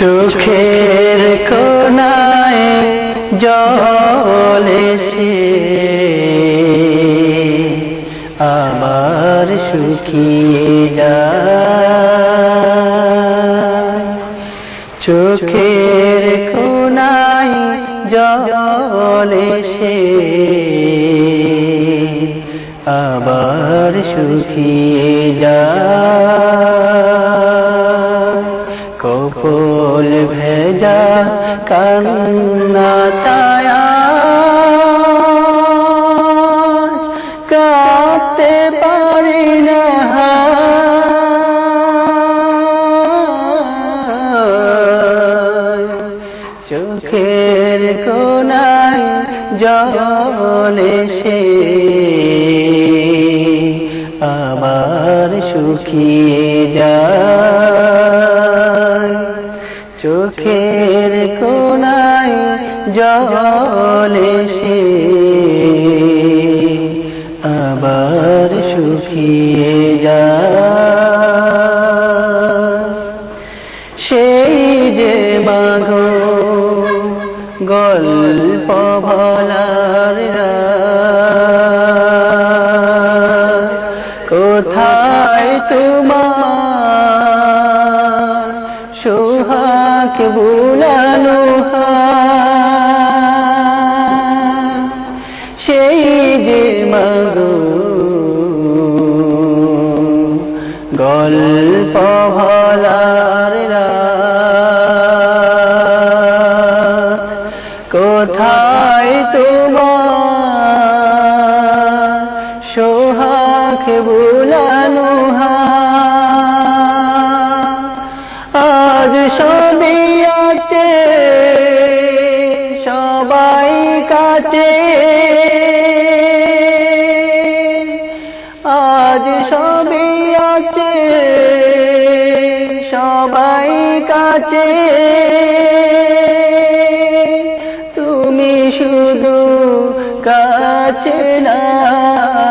চোখের কোনায় জল এসে আবার শুকিয়ে যায়। চোখের কোনায় জল এসে আবার শুকিয়ে যায়। ভেজা কান্না তায়া কাঁদতে পারি না। চোখের কোনায় জল এসে আবার শুকিয়ে যায়। জল এসে আবার শুকিয়ে যা সেই যে মাঘো গল্প ভলার কোথায় তোমার সোহাগ বুলানো গল্প ভলার কোথায় তোমার সোহাগ বুলানো আজ সবই আছে সবাই কাছে। আছে সবাই কাছে। তুমি শুধু কাছে নাই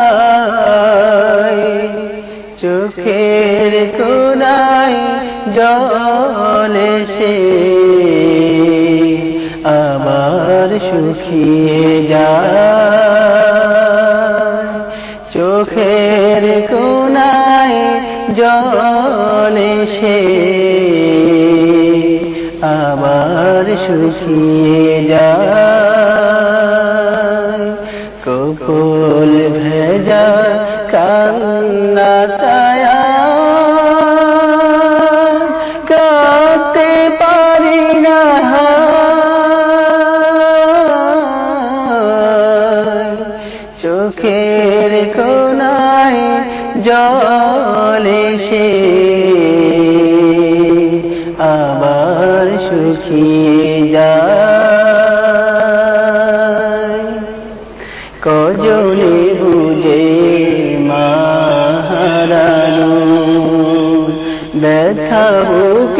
চোখের কোনায় জল সে আবার শুকিয়ে যায়। জল এসে আবার শুকিয়ে যায়। কপল ভেজা কান্না তায়া কাঁদতে পারি না। চোখের কোনায় জল সে আবার সুখী যায়। কজলে বুঝে মাহারানু ব্যথা বুকে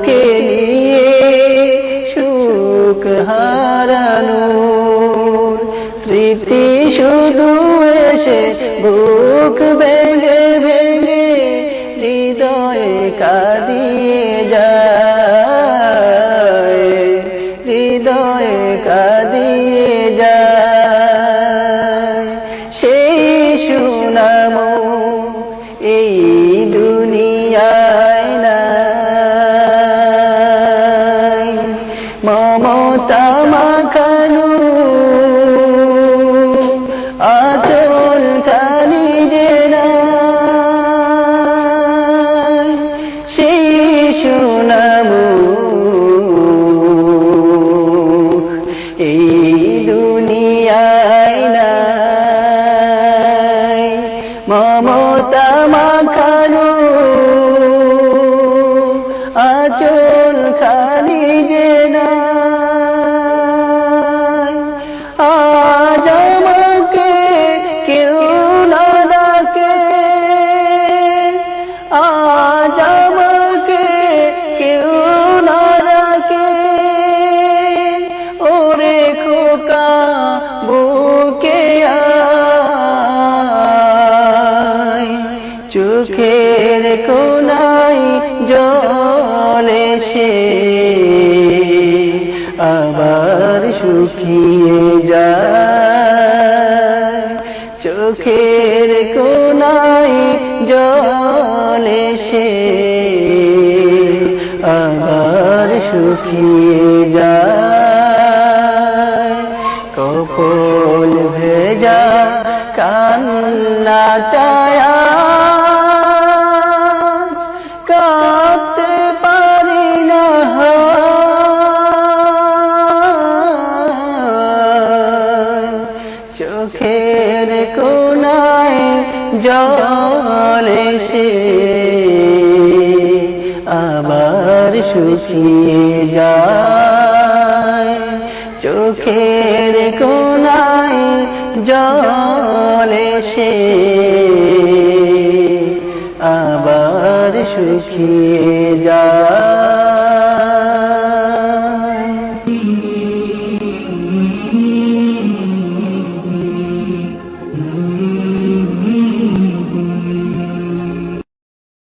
বুকে নিয়ে সুখ হারানু। স্মৃতি শুধু এসে বুক ভেঙে ভেঙে হৃদয়ে কাঁদিয়ে যায়। হৃদয়ে কাঁদিয়ে যায়। সেই সুনামো এই জল সে আবার শুকিয়ে যায়। চোখের কোনাই জল সে আবার শুকিয়ে যায়। কপল ভেজা কান্নাটায় জল এসে আবার শুকিয়ে যায়। চোখের কোনায় জলে সে আবার শুকিয়ে